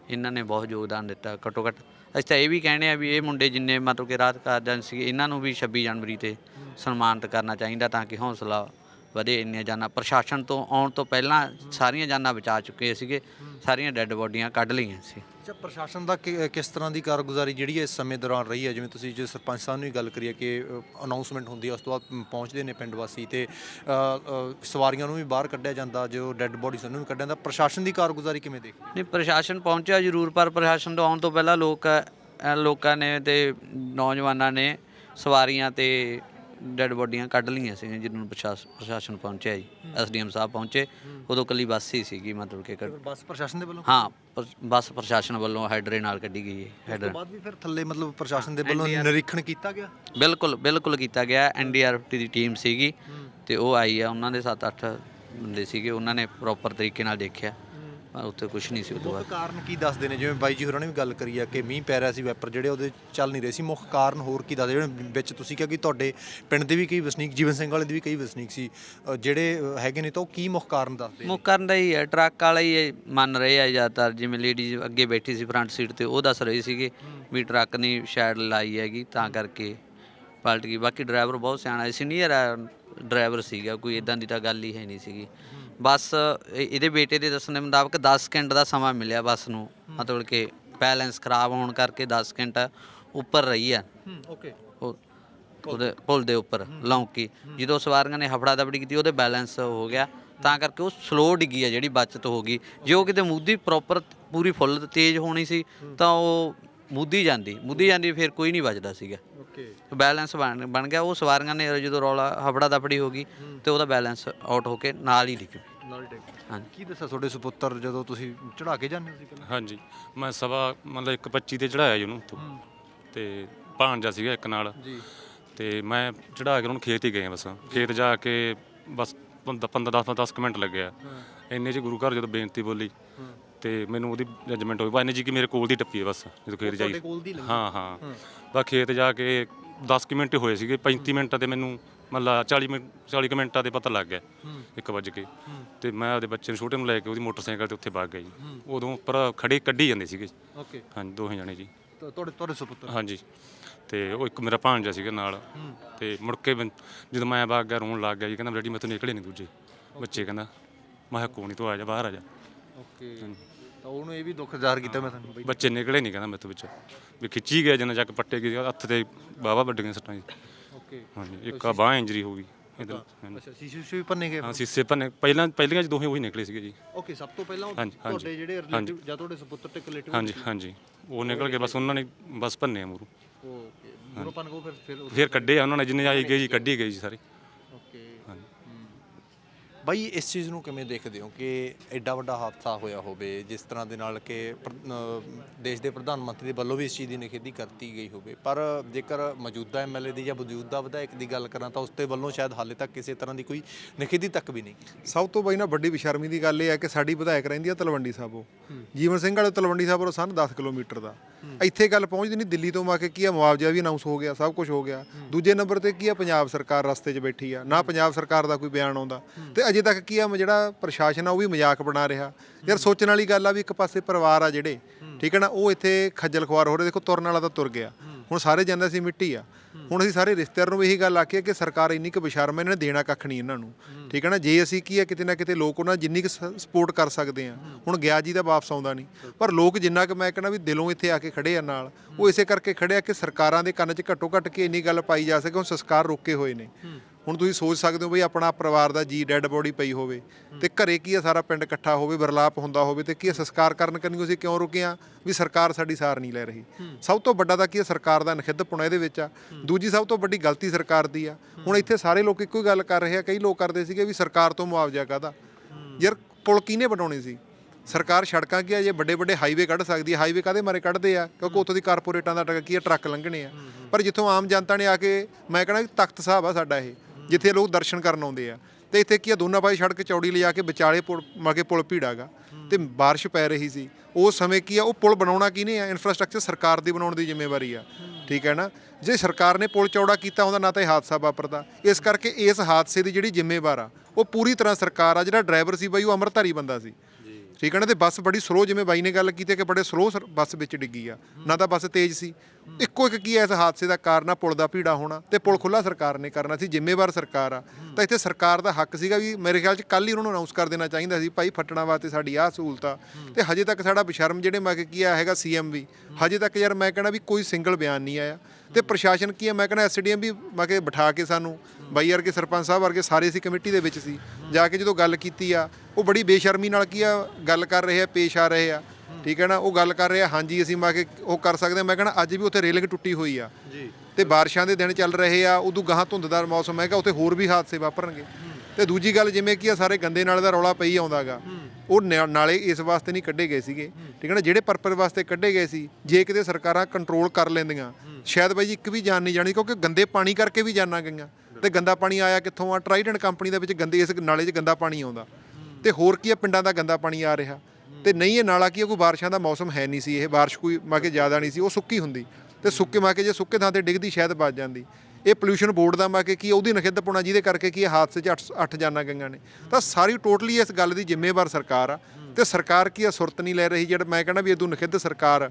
ਇਹਨਾਂ ਨੇ ਬਹੁਤ ਯੋਗਦਾਨ ਦਿੱਤਾ ਘੱਟੋ ਘੱਟ। ਅਸੀਂ ਤਾਂ ਇਹ ਵੀ ਕਹਿੰਦੇ ਆ ਵੀ ਇਹ ਮੁੰਡੇ ਜਿੰਨੇ ਮਤਲਬ ਕਿ ਰਾਤ ਕਾਰਜਾਂ ਸੀਗੇ ਇਹਨਾਂ ਨੂੰ ਵੀ 26 ਜਨਵਰੀ ਤੇ ਸਨਮਾਨਿਤ ਕਰਨਾ ਚਾਹੀਦਾ ਤਾਂ ਕਿ ਹੌਸਲਾ ਵਧੇ ਇੰਨੀਆਂ ਜਾਨਾਂ। ਪ੍ਰਸ਼ਾਸਨ ਤੋਂ ਆਉਣ ਤੋਂ ਪਹਿਲਾਂ ਸਾਰੀਆਂ ਜਾਨਾਂ ਬਚਾ ਚੁੱਕੇ ਸੀਗੇ। ਸਾਰੀਆਂ ਡੈੱਡ ਬੋਡੀਆਂ ਕੱਢ ਲਈਆਂ ਸੀ। ਅੱਛਾ ਪ੍ਰਸ਼ਾਸਨ ਦਾ ਕਿ- ਕਿਸ ਤਰ੍ਹਾਂ ਦੀ ਕਾਰਗੁਜ਼ਾਰੀ ਜਿਹੜੀ ਹੈ ਇਸ ਸਮੇਂ ਦੌਰਾਨ ਰਹੀ ਹੈ? ਜਿਵੇਂ ਤੁਸੀਂ ਜੇ ਸਰਪੰਚ ਸਾਹਿਬ ਨੂੰ ਵੀ ਗੱਲ ਕਰੀਏ ਕਿ ਅਨਾਉਂਸਮੈਂਟ ਹੁੰਦੀ ਹੈ ਉਸ ਤੋਂ ਬਾਅਦ ਪਹੁੰਚਦੇ ਨੇ ਪਿੰਡ ਵਾਸੀ ਤੇ ਅ, ਅ, ਸਵਾਰੀਆਂ ਨੂੰ ਵੀ ਬਾਹਰ ਕੱਢਿਆ ਜਾਂਦਾ ਜੋ ਡੈੱਡ ਬੋਡੀਜ਼ ਨੂੰ ਵੀ ਕੱਢਿਆ ਜਾਂਦਾ। ਪ੍ਰਸ਼ਾਸਨ ਦੀ ਕਾਰਗੁਜ਼ਾਰੀ ਕਿਵੇਂ ਦੇਖਦੇ ਨਹੀਂ ਪ੍ਰਸ਼ਾਸਨ ਪਹੁੰਚਿਆ ਜ਼ਰੂਰ ਪਰ ਪ੍ਰਸ਼ਾਸਨ ਤੋਂ ਆਉਣ ਤੋਂ ਪਹਿਲਾਂ ਲੋਕ ਅ, ਲੋਕਾਂ ਨੇ ਤੇ ਨੌਜਵਾਨਾਂ ਨੇ ਸਵਾਰੀਆਂ ਤੇ ਡੈੱਡ ਬੋਡੀਆਂ ਕੱਢ ਲਈਆਂ ਸੀ ਜਿਹਨੂੰ ਪ੍ਰਸ਼ਾਸਨ ਪ੍ਰਸ਼ਾਸਨ ਪਹੁੰਚਿਆ ਜੀ ਐਸਡੀਐਮ ਸਾਹਿਬ ਪਹੁੰਚੇ। ਉਦੋਂ ਕੱਲੀ ਬੱਸ ਹੀ ਸੀਗੀ ਮਤਲਬ ਕਿ ਕੱਢ- ਬੱਸ ਪ੍ਰਸ਼ਾਸਨ ਦੇ ਵੱਲੋਂ? ਹਾਂ ਪਰ- ਬੱਸ ਪ੍ਰਸ਼ਾਸਨ ਵੱਲੋਂ ਹੈਡਰੇ ਨਾਲ ਕੱਢੀ ਗਈ ਹੈ ਉਸ ਤੋਂ ਹੈਡਰ। ਬਾਅਦ ਵੀ ਫਿਰ ਥੱਲੇ ਮਤਲਬ ਪ੍ਰਸ਼ਾਸਨ ਦੇ ਵੱਲੋਂ ਨਿਰੀਖਣ ਕੀਤਾ ਗਿਆ? ਬਿਲਕੁਲ ਬਿਲਕੁਲ ਕੀਤਾ ਗਿਆ। ਐਨਡੀਆਰਐਫ ਦੀ ਟੀਮ ਸੀਗੀ ਤੇ ਉਹ ਆਈ ਆ। ਉਹਨਾਂ ਦੇ 7-8 ਬੰਦੇ ਸੀਗੇ। ਉਹਨਾਂ ਨੇ ਪ੍ਰੋਪਰ ਤਰੀਕੇ ਨਾਲ ਦੇਖਿਆ। ਪਰ ਉੱਥੇ ਕੁਝ ਨਹੀਂ ਸੀ ਉਦੋਂ ਮੁੱਖ ਬਾਅਦ। ਕਾਰਨ ਕੀ ਦੱਸਦੇ ਨੇ? ਜਿਵੇਂ ਬਾਈ ਜੀ ਹੋਰਾਂ ਨੇ ਵੀ ਗੱਲ ਕਰੀ ਆ ਕਿ ਮੀਂਹ ਪੈ ਰਿਹਾ ਸੀ ਵੈਪਰ ਜਿਹੜੇ ਉਹਦੇ ਚੱਲ ਨਹੀਂ ਰਹੇ ਸੀ। ਮੁੱਖ ਕਾਰਨ ਹੋਰ ਕੀ ਦੱਸਦੇ? ਜਿਹੜੇ ਵਿੱਚ ਤੁਸੀਂ ਕਿਹਾ ਕਿ ਤੁਹਾਡੇ ਪਿੰਡ ਦੇ ਵੀ ਕਈ ਵਸਨੀਕ ਜੀਵਨ ਸਿੰਘ ਵਾਲੇ ਦੇ ਵੀ ਕਈ ਵਸਨੀਕ ਸੀ ਅ, ਜਿਹੜੇ ਅ, ਹੈਗੇ ਨੇ ਤਾਂ ਉਹ ਕੀ ਮੁੱਖ ਕਾਰਨ ਦੱਸਦੇ ਨੇ? ਮੁੱਖ ਕਰਨ ਦਾ ਹੀ ਹੈ ਟਰੱਕ ਵਾਲਾ ਹੀ ਇਹ ਮੰਨ ਰਹੇ ਆ ਜ਼ਿਆਦਾਤਰ। ਜਿਵੇਂ ਲੇਡੀਜ਼ ਅੱਗੇ ਬੈਠੀ ਸੀ ਫਰੰਟ ਸੀਟ ਤੇ ਉਹ ਦੱਸ ਰਹੇ ਸੀਗੇ ਵੀ ਟਰੱਕ ਨੇ ਸ਼ੈਡ ਲਾਈ ਹੈਗੀ ਤਾਂ ਕਰਕੇ ਪਲਟ ਗਈ। ਬਾਕੀ ਡਰਾਈਵਰ ਬਹੁਤ ਸਿਆਣਾ ਹੈ ਸੀਨੀਅਰ ਡਰਾਈਵਰ ਸੀਗਾ ਕੋਈ ਇਦਾਂ ਦੀ ਤਾਂ ਗੱਲ ਹੀ ਹੈ ਨਹੀਂ ਸੀਗੀ। ਬੱਸ ਇਹ- ਇਹਦੇ ਬੇਟੇ ਦੇ ਦੱਸਣ ਦੇ ਮੁਤਾਬਕ 10 ਸਕਿੰਟ ਦਾ ਸਮਾਂ ਮਿਲਿਆ ਬੱਸ ਨੂੰ। ਮਤਲਬ ਕਿ ਬੈਲੈਂਸ ਖਰਾਬ ਹੋਣ ਕਰਕੇ 10 ਸਕਿੰਟ ਉੱਪਰ ਰਹੀ ਆ ਓਕੇ। ਉਹ ਉਹਦੇ ਪੁਲ ਦੇ ਉੱਪਰ ਲੌਂਕੀ। ਜਦੋਂ ਸਵਾਰੀਆਂ ਨੇ ਹਫੜਾ ਦਫੜੀ ਕੀਤੀ ਉਹਦੇ ਬੈਲੈਂਸ ਹੋ ਗਿਆ। ਤਾਂ ਕਰਕੇ ਉਹ ਸਲੋ ਡਿੱਗੀ ਆ ਜਿਹੜੀ ਬਚਤ ਹੋ ਗਈ। ਜੇ ਉਹ ਕਿਤੇ ਮੁੱਦੀ ਪ੍ਰੋਪਰ ਪੂਰੀ ਫੁੱਲ ਤੇਜ਼ ਹੋਣੀ ਸੀ ਤਾਂ ਉਹ ਮੁੱਦੀ ਜਾਂਦੀ ਮੁੱਦੀ ਜਾਂਦੀ ਫਿਰ ਕੋਈ ਨਹੀਂ ਬਚਦਾ ਸੀਗਾ। ਓਕੇ ਬੈਲੈਂਸ ਬਣ ਬਣ ਗਿਆ ਉਹ ਸਵਾਰੀਆਂ ਨੇ ਜਦੋਂ ਰੌਲਾ ਹਫੜਾ ਦਫੜੀ ਹੋ ਗਈ ਤੇ ਉਹਦਾ ਬੈਲੈਂਸ ਆਊਟ ਹੋ ਕੇ ਨਾਲ ਹੀ ਡਿੱਗ ਪਈ ਨਾਲ ਟੈਕ ਹਾਂਜੀ। ਕੀ ਦੱਸਿਆ ਤੁਹਾਡੇ ਸੁਪੁੱਤਰ ਜਦੋਂ ਤੁਸੀਂ ਚੜਾ ਕੇ ਜਾਂਦੇ ਸੀ ਪਹਿਲਾਂ ਹਾਂਜੀ ਮੈਂ ਸਵਾ ਮਤਲਬ 125 ਤੇ ਚੜਾਇਆ ਜੀ ਉਹਨੂੰ ਉੱਥੋਂ। ਤੇ ਭਾਣਜਾ ਸੀਗਾ ਇੱਕ ਨਾਲ। ਜੀ। ਤੇ ਮੈਂ ਚੜਾ ਕੇ ਉਹਨੂੰ ਖੇਤ ਹੀ ਗਏ ਬਸ। ਖੇਤ ਜਾ ਕੇ ਬਸ 15 10 10 ਮਿੰਟ ਲੱਗਿਆ। ਇੰਨੇ ਚ ਗੁਰੂ ਘਰ ਜਦੋਂ ਬੇਨਤੀ ਬੋਲੀ। ਤੇ ਮੈਨੂੰ ਉਹਦੀ ਜਜਮੈਂਟ ਹੋਈ। ਬਾਨੇ ਜੀ ਕਿ ਮੇਰੇ ਕੋਲ ਦੀ ਟੱਪੀ ਹੈ ਬਸ ਜਦੋਂ ਖੇਤ ਜਾਈ ਤੁਹਾਡੇ ਕੋਲ ਦੀ ਲੱਗੀ। ਹਾਂ ਹਾਂ। ਬਸ ਖੇਤ ਜਾ ਕੇ 10 ਕੁ ਮਿੰਟ ਹੋਏ ਸੀਗੇ 35 ਮਿੰਟਾਂ ਤੇ ਮੈਨੂੰ ਮਤਲਬ 40 ਮਿੰਟ 40 ਕੁ ਮਿੰਟਾਂ ਤੇ ਪਤਾ ਲੱਗ ਗਿਆ ਇੱਕ ਵੱਜ ਕੇ। ਤੇ ਮੈਂ ਆਪਦੇ ਬੱਚੇ ਨੂੰ ਛੋਟੇ ਨੂੰ ਲੈ ਕੇ ਉਹਦੀ ਮੋਟਰਸਾਈਕਲ ਤੇ ਉੱਥੇ ਵਗ ਗਿਆ ਜੀ। ਉਦੋਂ ਉੱਪਰ ਖੜੇ ਕੱਢੀ ਜਾਂਦੇ ਸੀਗੇ। ਓਕੇ। ਹਾਂਜੀ ਦੋਹੇ ਜਣੇ ਜੀ। ਤੁਹਾਡੇ ਤੁਹਾਡੇ ਸੁਪੁੱਤਰ? ਹਾਂਜੀ। ਤੇ ਉਹ ਇੱਕ ਮੇਰਾ ਭਾਣਜਾ ਸੀਗਾ ਨਾਲ। ਤੇ ਮੁੜ ਕੇ ਮੈਂ- ਜਦੋਂ ਮੈਂ ਬਾਗ ਗਿਆ ਰੋਣ ਲੱਗ ਗਿਆ ਜੀ ਕਹਿੰਦਾ ਡੈਡੀ ਮੈਂ ਤੋਂ ਨਿਕਲੇ ਨਹੀਂ ਦੂਜੇ। ਬੱਚੇ ਕਹਿੰਦਾ ਮੈਂ ਕਿਹਾ ਕੋਈ ਨਹੀਂ ਤੂੰ ਆ ਜਾ ਬਾਹਰ ਆ ਜਾ। ਓਕੇ। ਤਾਂ ਉਹਨੂੰ ਇਹ ਵੀ ਦੁੱਖ ਜ਼ਾਹਰ ਕੀਤਾ ਮੈਂ ਤੁਹਾਨੂੰ ਬਈ। ਬੱਚੇ ਨਿਕਲੇ ਨਹੀਂ ਕਹਿੰਦਾ ਮੇਰੇ ਤੋਂ ਵਿੱਚ। ਵੀ ਖਿੱਚੀ ਗਿਆ ਜਿੰਨਾ ਚੱਕ ਪੱਟੇ ਗਏ ਹੱਥ ਤੇ ਬਾਵਾ ਵੱਡੀਆਂ ਸੱਟਾਂ ਜੀ। ਓਕੇ। ਹਾਂਜੀ ਇੱਕ ਆ ਬਾਹ ਇੰਜਰੀ ਹੋ ਗਈ ਇਧਰ ਅੱਛਾ ਸ਼ੀਸ਼ੇ ਸ਼ੂ ਵੀ ਭੰਨੇ ਗਏ ਹਾਂ ਸੀਸੇ ਭੰਨੇ ਪਹਿਲਾਂ ਪਹਿਲੀਆਂ ਚ ਦੋਹੇ ਉਹੀ ਨਿਕਲੇ ਸੀਗੇ ਜੀ। ਓਕੇ ਸਭ ਤੋਂ ਪਹਿਲਾਂ ਉਹ ਹਾਂਜੀ, ਹਾਂਜੀ। ਤੁਹਾਡੇ ਜਿਹੜੇ ਰਿਲੇਟਿਵ ਜਾਂ ਤੁਹਾਡੇ ਸੁਪੁੱਤਰ ਤੇ ਰਿਲੇਟਿਵ ਹਾਂਜੀ ਹਾਂਜੀ। ਉਹ ਨਿਕਲ ਕੇ ਬਸ ਉਹਨਾਂ ਨੇ ਬਸ ਭੰਨੇ ਆ ਮੂਰੂ ਓਕੇ ਮੂਰੋਂ ਭੰਨ ਕੋ ਫਿਰ ਫਿਰ ਫਿਰ ਕੱਢੇ ਆ ਉਹਨਾਂ ਨੇ ਜਿੰਨੇ ਆਏ ਗਏ ਜੀ ਕੱਢੀ ਗਏ ਜੀ ਸਾਰੇ। ਹਾਂਜੀ ਬਾਈ ਇਸ ਚੀਜ਼ ਨੂੰ ਕਿਵੇਂ ਦੇਖਦੇ ਹੋ ਕਿ ਐਡਾ ਵੱਡਾ ਹਾਦਸਾ ਹੋਇਆ ਹੋਵੇ ਜਿਸ ਤਰ੍ਹਾਂ ਦੇ ਨਾਲ ਕਿ ਦੇਸ਼ ਦੇ ਪ੍ਰਧਾਨ ਮੰਤਰੀ ਦੇ ਵੱਲੋਂ ਵੀ ਇਸ ਚੀਜ਼ ਦੀ ਨਿਖੇਧੀ ਕਰਤੀ ਗਈ ਹੋਵੇ? ਪਰ ਜੇਕਰ ਮੌਜੂਦਾ ਐਮਐਲਏ ਦੀ ਜਾਂ ਮੌਜੂਦਾ ਵਿਧਾਇਕ ਦੀ ਗੱਲ ਕਰਾਂ ਤਾਂ ਉਸ ਵੱਲੋਂ ਸ਼ਾਇਦ ਹਾਲੇ ਤੱਕ ਕਿਸੇ ਤਰ੍ਹਾਂ ਦੀ ਕੋਈ ਨਿਖੇਧੀ ਤੱਕ ਵੀ ਨਹੀਂ ਸਭ ਤੋਂ ਬਈ ਨਾ ਵੱਡੀ ਬੇਸ਼ਰਮੀ ਦੀ ਗੱਲ ਇਹ ਹੈ ਕਿ ਸਾਡੀ ਵਿਧਾਇਕ ਰਹਿੰਦੀ ਆ ਤਲਵੰਡੀ ਸਾਬੋ ਜੀਵਨ ਸਿੰਘ ਵਾਲੇ ਤਲਵੰਡੀ ਸਾਬੋ ਸਾਨੂੰ 10 ਕਿਲੋਮੀਟਰ ਦਾ। ਇੱਥੇ ਗੱਲ ਪਹੁੰਚਦੀ ਨਹੀਂ ਦਿੱਲੀ ਤੋਂ ਮਾ ਕੇ ਕੀ ਆ ਮੁਆਵਜ਼ਾ ਵੀ ਅਨਾਉਂਸ ਹੋ ਗਿਆ ਸਭ ਕੁਝ ਹੋ ਗਿਆ। ਦੂਜੇ ਨੰਬਰ ਤੇ ਕੀ ਆ ਪੰਜਾਬ ਸਰਕਾਰ ਰਸਤੇ 'ਚ ਬੈਠੀ ਆ। ਨਾ ਪੰਜਾਬ ਸਰਕਾਰ ਦਾ ਕੋਈ ਬਿਆਨ ਆਉਂਦਾ। ਤੇ ਅਜੇ ਤੱਕ ਕੀ ਆ, ਜਿਹੜਾ ਪ੍ਰਸ਼ਾਸਨ ਆ, ਉਹ ਵੀ ਮਜ਼ਾਕ ਬਣਾ ਰਿਹਾ। ਯਾਰ ਸੋਚਣ ਵਾਲੀ ਗੱਲ ਆ ਵੀ ਇੱਕ ਪਾਸੇ ਪਰਿਵਾਰ ਆ ਜਿਹੜੇ, ਠੀਕ ਹੈ ਨਾ, ਉਹ ਇੱਥੇ ਖੱਜਲ ਖੁਆਰ ਹੋ ਰਹੇ। ਦੇਖੋ, ਤੁਰਨ ਵਾਲਾ ਤਾਂ ਤੁਰ ਗਿਆ। ਹੁਣ ਸਾਰੇ ਜਾਂਦੇ ਸੀ ਮਿੱਟੀ ਆ। ਹੁਣ ਅਸੀਂ ਸਾਰੇ ਰਿਸ਼ਤੇਦਾਰ ਨੂੰ ਇਹੀ ਗੱਲ ਆਖੀ ਕਿ ਸਰਕਾਰ ਇੰਨੀ ਕੁ ਬਸ਼ਰਮ ਇਹਨਾਂ ਨੇ ਦੇਣਾ ਕੱਖ ਨਹੀਂ ਇਹਨਾਂ ਨੂੰ। ਠੀਕ ਹੈ ਨਾ, ਜੇ ਅਸੀਂ ਕੀ ਹੈ ਕਿਤੇ ਨਾ ਕਿਤੇ ਲੋਕ ਉਹਨਾਂ ਜਿੰਨੀ ਕੁ ਸਪੋਰਟ ਕਰ ਸਕਦੇ ਆ। ਹੁਣ ਗਿਆ ਜੀ ਦਾ ਵਾਪਸ ਆਉਂਦਾ ਨਹੀਂ। ਪਰ ਲੋਕ ਜਿੰਨਾ ਕੁ ਮੈਂ ਕਹਿੰਦਾ ਵੀ ਦਿਲੋਂ ਇੱਥੇ ਆ ਕੇ ਖੜੇ ਆ ਨਾਲ, ਉਹ ਇਸੇ ਕਰਕੇ ਖੜੇ ਆ ਕਿ ਸਰਕਾਰਾਂ ਦੇ ਕੰਨ 'ਚ ਘੱਟੋ ਘੱਟ ਕੇ ਇੰਨੀ ਗੱਲ ਪਾਈ ਜਾ ਸਕੇ, ਹੁਣ ਸੰਸਕਾਰ ਰੋਕੇ ਹੋਏ ਨੇ। ਹੁਣ ਤੁਸੀਂ ਸੋਚ ਸਕਦੇ ਹੋ ਬਈ ਆਪਣਾ ਪਰਿਵਾਰ ਦਾ ਜੀ ਡੈੱਡ ਬੋਡੀ ਪਈ ਹੋਵੇ ਤੇ ਘਰੇ ਕੀ ਆ ਸਾਰਾ ਪਿੰਡ ਇਕੱਠਾ ਹੋਵੇ ਬਰਲਾਪ ਹੁੰਦਾ ਹੋਵੇ ਤੇ ਕੀ ਸੰਸਕਾਰ ਕਰਨ ਕੰਨੀ ਅਸੀਂ ਕਿਉਂ ਰੁਕੇ ਆ ਵੀ ਸਰਕਾਰ ਸਾਡੀ ਸਾਰ ਨਹੀਂ ਲੈ ਰਹੀ। ਸਭ ਤੋਂ ਵੱਡਾ ਤਾਂ ਕੀ ਆ ਸਰਕਾਰ ਦਾ ਨਖਿੱਧਪੁਣਾ ਇਹਦੇ ਵਿੱਚ ਆ। ਦੂਜੀ ਸਭ ਤੋਂ ਵੱਡੀ ਗਲਤੀ ਸਰਕਾਰ ਦੀ ਆ। ਹੁਣ ਇੱਥੇ ਸਾਰੇ ਲੋਕ ਇੱਕੋ ਹੀ ਗੱਲ ਕਰ ਰਹੇ ਆ ਕਈ ਲੋਕ ਕਰਦੇ ਸੀਗੇ ਵੀ ਸਰਕਾਰ ਤੋਂ ਮੁਆਵਜ਼ਾ ਕਾਹਦਾ? ਯਾਰ ਪੁਲ ਕਿਹਨੇ ਬਣਾਉਣੇ ਸੀ? ਸਰਕਾਰ ਸੜਕਾਂ ਕੀ ਆ ਜੇ ਵੱਡੇ ਵੱਡੇ ਹਾਈਵੇ ਕੱਢ ਸਕਦੀ ਹੈ ਹਾਈਵੇ ਕਾਦੇ ਮਾਰੇ ਕੱਢਦੇ ਆ? ਕਿਉਂਕਿ ਉੱਥੋਂ ਦੀ ਕਾਰਪੋਰੇਟਾਂ ਦਾ ਕੀ ਆ ਟਰੱਕ ਲੰਘਣੇ ਆ। ਪਰ ਜਿੱਥੋਂ ਆਮ ਜਨਤਾ ਨੇ ਆ ਕੇ ਮੈਂ ਕਹਿੰਦਾ ਤਖਤ ਸਾਹਿਬ ਆ ਸਾਡਾ ਇਹ। ਜਿੱਥੇ ਲੋਕ ਦਰਸ਼ਨ ਕਰਨ ਆਉਂਦੇ ਆ। ਤੇ ਇੱਥੇ ਕੀ ਆ, ਦੋਨਾਂ ਪਾਸੇ ਸੜਕ ਚੌੜੀ ਲਿਜਾ ਕੇ ਵਿਚਾਲੇ ਪੁਲ, ਮਾ ਕੇ ਪੁਲ ਭੀੜਾਗਾ ਤੇ ਬਾਰਿਸ਼ ਪੈ ਰਹੀ ਸੀ। ਉਸ ਸਮੇਂ ਕੀ ਆ, ਉਹ ਪੁਲ ਬਣਾਉਣਾ ਕਿਹਨੇ ਆ? ਇਨਫਰਾਸਟ੍ਰਕਚਰ ਸਰਕਾਰ ਦੀ ਬਣਾਉਣ ਦੀ ਜ਼ਿੰਮੇਵਾਰੀ ਆ। ਠੀਕ ਹੈ ਨਾ? ਜੇ ਸਰਕਾਰ ਨੇ ਪੁਲ ਚੌੜਾ ਕੀਤਾ ਹੁੰਦਾ ਨਾ ਤਾਂ ਇਹ ਹਾਦਸਾ ਵਾਪਰਦਾ। ਇਸ ਕਰਕੇ ਇਸ ਹਾਦਸੇ ਦੀ ਜਿਹੜੀ ਜ਼ਿੰਮੇਵਾਰ ਆ, ਉਹ ਪੂਰੀ ਤਰ੍ਹਾਂ ਸਰਕਾਰ ਆ, ਜਿਹੜਾ ਡਰਾਈਵਰ ਸੀ ਬਾਈ, ਉਹ ਅਮਰਧਾਰੀ ਬੰਦਾ ਸੀ। ਠੀਕ ਹੈ ਨਾ? ਤੇ ਬੱਸ ਬੜੀ ਸਲੋ ਜਿਵੇਂ ਬਾਈ ਨੇ ਗੱਲ ਕੀਤੀ ਹੈ ਕਿ ਬੜੇ ਸਲੋ ਬੱਸ ਵਿੱਚ ਡਿੱਗੀ ਆ। ਨਾ ਤਾਂ ਬੱਸ ਤੇਜ਼ ਸੀ। ਇੱਕੋ ਇੱਕ ਕੀ ਹੈ, ਇਸ ਹਾਦਸੇ ਦਾ ਕਾਰਨ ਆ, ਪੁਲ ਦਾ ਭੀੜਾ ਹੋਣਾ ਤੇ ਪੁਲ ਖੁੱਲਾ ਸਰਕਾਰ ਨੇ ਕਰਨਾ ਸੀ, ਜ਼ਿੰਮੇਵਾਰ ਸਰਕਾਰ ਆ। ਤਾਂ ਇੱਥੇ ਸਰਕਾਰ ਦਾ ਹੱਕ ਸੀਗਾ ਵੀ ਮੇਰੇ ਖਿਆਲ 'ਚ ਕੱਲ ਹੀ ਉਹਨਾਂ ਨੂੰ ਅਨਾਉਂਸ ਕਰ ਦੇਣਾ ਚਾਹੀਦਾ ਸੀ, ਭਾਈ ਫੱਟਣਾ ਵਾਸਤੇ ਸਾਡੀ ਆਹ ਸਹੂਲਤ ਆ। ਤੇ ਹਜੇ ਤੱਕ ਸਾਡਾ ਬਸ਼ਰਮ ਜਿਹੜੇ ਮੈਂ ਕੀ ਆ ਹੈਗਾ ਸੀਐਮ ਵੀ, ਹਜੇ ਤੱਕ ਯਾਰ ਮੈਂ ਕਹਿਣਾ ਵੀ ਕੋਈ ਸਿੰਗਲ ਬਿਆਨ ਨਹੀਂ ਆਇਆ। ਤੇ ਪ੍ਰਸ਼ਾਸਨ ਕੀ ਹੈ? ਮੈਂ ਕਹਿੰਦਾ ਐਸਡੀਐਮ ਵੀ ਮੈਂ ਕਿ ਬਿਠਾ ਕੇ ਸਾਨੂੰ ਬਾਈ ਵਰਗੇ ਸਰਪੰਚ ਸਾਹਿਬ ਵਰਗੇ ਸਾਰੇ ਸੀ ਕਮੇਟੀ ਦੇ ਵਿੱਚ ਸੀ ਜਾ ਕੇ ਜਦੋਂ ਗੱਲ ਕੀਤੀ ਆ ਉਹ ਬੜੀ ਬੇਸ਼ਰਮੀ ਨਾਲ ਕੀ ਆ ਗੱਲ ਕਰ ਰਹੇ ਆ ਪੇਸ਼ ਆ ਰਹੇ ਆ। ਠੀਕ ਹੈ ਨਾ? ਉਹ ਗੱਲ ਕਰ ਰਹੇ ਆ ਹਾਂਜੀ ਅਸੀਂ ਮੈਂ ਕਿ ਉਹ ਕਰ ਸਕਦੇ ਮੈਂ ਕਹਿੰਦਾ ਅੱਜ ਵੀ ਉੱਥੇ ਰੇਲਿੰਗ ਟੁੱਟੀ ਹੋਈ ਆ। ਜੀ। ਤੇ ਬਾਰਿਸ਼ਾਂ ਦੇ ਦਿਨ ਚੱਲ ਰਹੇ ਆ ਉਦੋਂ ਗਾਹਾਂ ਧੁੰਦਦਾਰ ਮੌਸਮ ਹੈਗਾ ਉੱਥੇ ਹੋਰ ਵੀ ਹਾਦਸੇ ਵਾਪਰਨਗੇ। ਤੇ ਦੂਜੀ ਗੱਲ ਜਿਵੇਂ ਕਿ ਆ ਸਾਰੇ ਗੰਦੇ ਨਾਲੇ ਦਾ ਰੌਲਾ ਪਈ ਆਉਂਦਾਗਾ ਉਹ ਨਿਆ- ਨਾਲੇ ਇਸ ਵਾਸਤੇ ਨਹੀਂ ਕੱਢੇ ਗਏ ਸੀਗੇ। ਠੀਕ ਹੈ ਨਾ? ਜਿਹੜੇ ਪਰਪਸ ਵਾਸਤੇ ਕੱਢੇ ਗਏ ਸੀ, ਜੇ ਕਿਤੇ ਸਰਕਾਰਾਂ ਕੰਟਰੋਲ ਕਰ ਲੈਂਦੀਆਂ, ਸ਼ਾਇਦ ਬਾਈ ਜੀ ਇੱਕ ਵੀ ਜਾਨ ਨਹੀਂ ਜਾਣੀ, ਕਿਉਂਕਿ ਗੰਦੇ ਪਾਣੀ ਕਰਕੇ ਵੀ ਜਾਨਾਂ ਗਈਆਂ। ਤੇ ਗੰਦਾ ਪਾਣੀ ਆਇਆ ਕਿੱਥੋਂ ਆ? ਟਰਾਈਡੈਂਟ ਕੰਪਨੀ ਦੇ ਵਿੱਚ ਗੰਦੇ, ਇਸ ਨਾਲੇ 'ਚ ਗੰਦਾ ਪਾਣੀ ਆਉਂਦਾ। ਤੇ ਹੋਰ ਕੀ ਆ? ਪਿੰਡਾਂ ਦਾ ਗੰਦਾ ਪਾਣੀ ਆ ਰਿਹਾ। ਤੇ ਨਹੀਂ, ਇਹ ਨਾਲਾ ਕੀ ਆ? ਕੋਈ ਬਾਰਿਸ਼ਾਂ ਦਾ ਮੌਸਮ ਹੈ ਨਹੀਂ ਸੀ ਇਹ। ਬਾਰਿਸ਼ ਕੋਈ ਮਾ ਕੇ ਜ਼ਿਆਦਾ ਨਹੀਂ ਸੀ, ਉਹ ਸੁੱਕੀ ਹੁੰਦੀ। ਤੇ ਸੁੱਕੇ ਮਾ ਕੇ ਜੇ ਸੁੱਕੇ ਥਾਂ ਤੇ ਡਿੱਗਦੀ, ਸ਼ਾਇਦ ਬਚ ਜਾਂਦੀ। ਇਹ ਪੋਲੂਸ਼ਨ ਬੋਰਡ ਦਾ ਮਾ ਕਿ ਕੀ ਉਹਦੀ ਨਖਿੱਧ ਪੁਣਾ ਜਿਹਦੇ ਕਰਕੇ ਕੀ ਇਹ ਹਾਦਸੇ 'ਚ 8 ਅੱਠ ਜਾਨਾਂ ਗਈਆਂ ਨੇ। ਤਾਂ ਸਾਰੀ ਟੋਟਲੀ ਇਸ ਗੱਲ ਦੀ ਜ਼ਿੰਮੇਵਾਰ ਸਰਕਾਰ ਆ ਤੇ ਸਰਕਾਰ ਕੀ ਆ, ਸੁਰਤ ਨਹੀਂ ਲੈ ਰਹੀ। ਜਿਹੜਾ ਮੈਂ ਕਹਿੰਦਾ ਵੀ ਇਦੋਂ ਨਖਿੱਧ ਸਰਕਾਰ